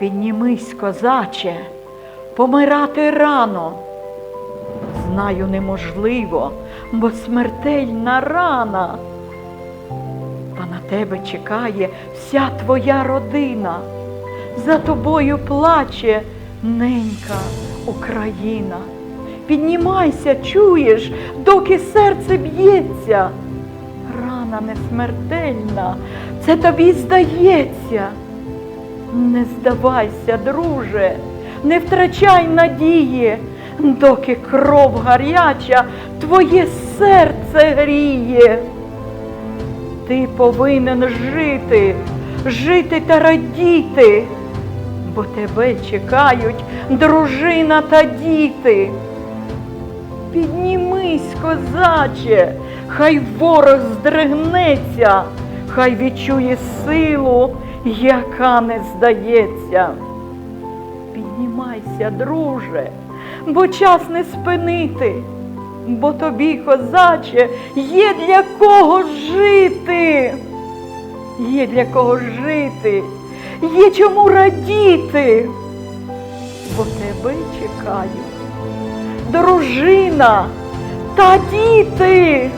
Піднімись, козаче, помирати рано. Знаю, неможливо, бо смертельна рана. Та на тебе чекає вся твоя родина. За тобою плаче ненька Україна. Піднімайся, чуєш, доки серце б'ється. Рана не смертельна, це тобі здається. Не здавайся, друже, не втрачай надії, доки кров гаряча твоє серце гріє. Ти повинен жити, жити та радіти, бо тебе чекають дружина та діти. Піднімись, козаче, хай ворог здригнеться, хай відчує силу, яка не здається. Піднімайся, друже, бо час не спинити, бо тобі, козаче, є для кого жити, є для кого жити, є чому радіти, бо тебе чекають дружина та діти.